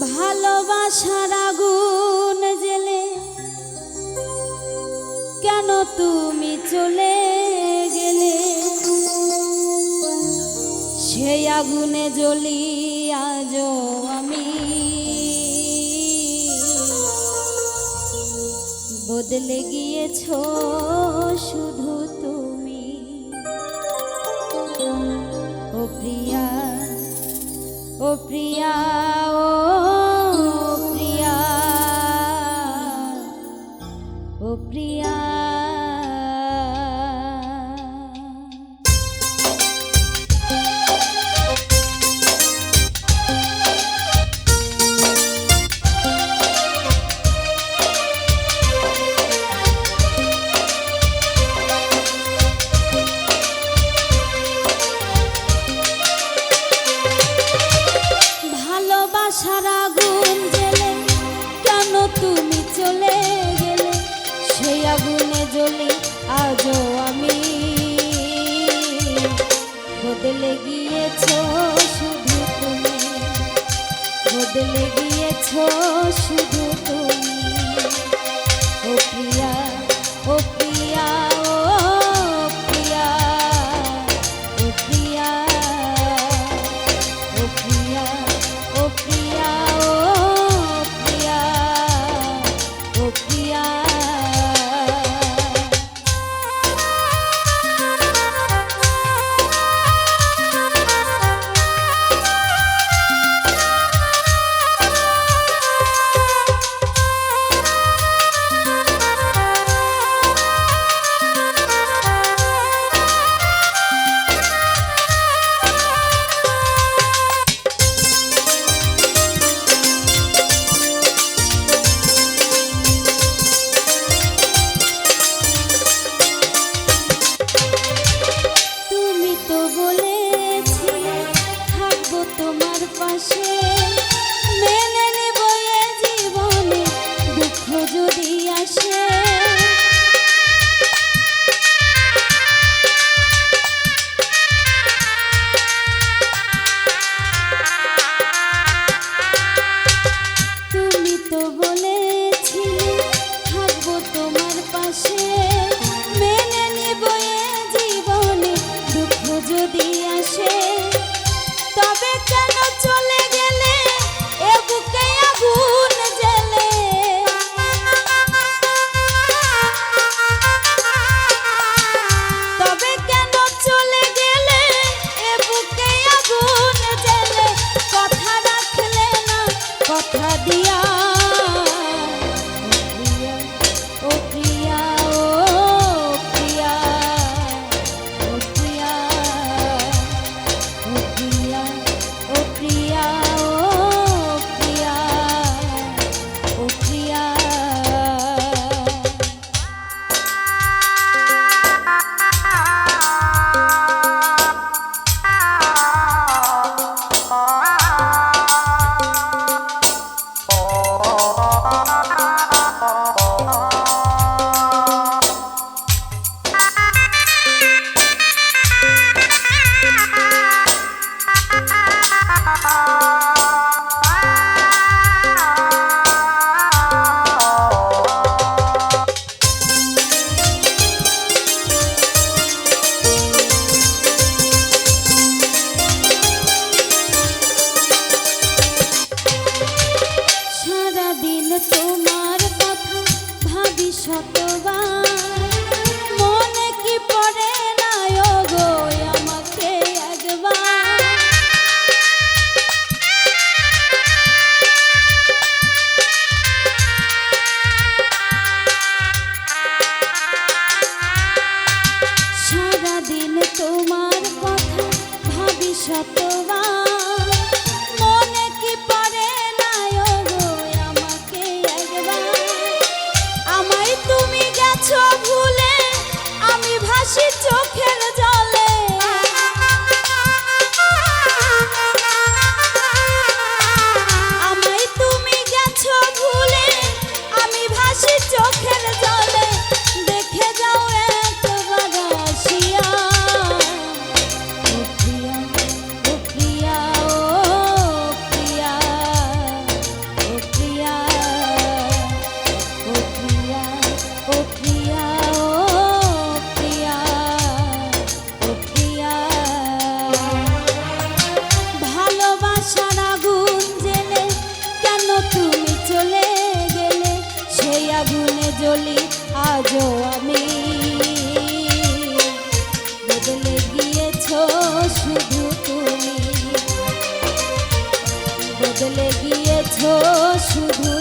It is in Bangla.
ভালোবাসার আগুন জেলে কেন তুমি চলে গেলে? সেই আগুনে জ্বলি আজ আমি। বদলে গিয়েছ শুধু তুমি ও প্রিয়া। ও প্রিয়া ও আজও আমি। বদলে গিয়েছ শুধু তুমি। বদলে গিয়েছ শুধু তুমি। প্রিয় পাশে दिया শতবার। তুমি বদলে গিয়েছ শুধু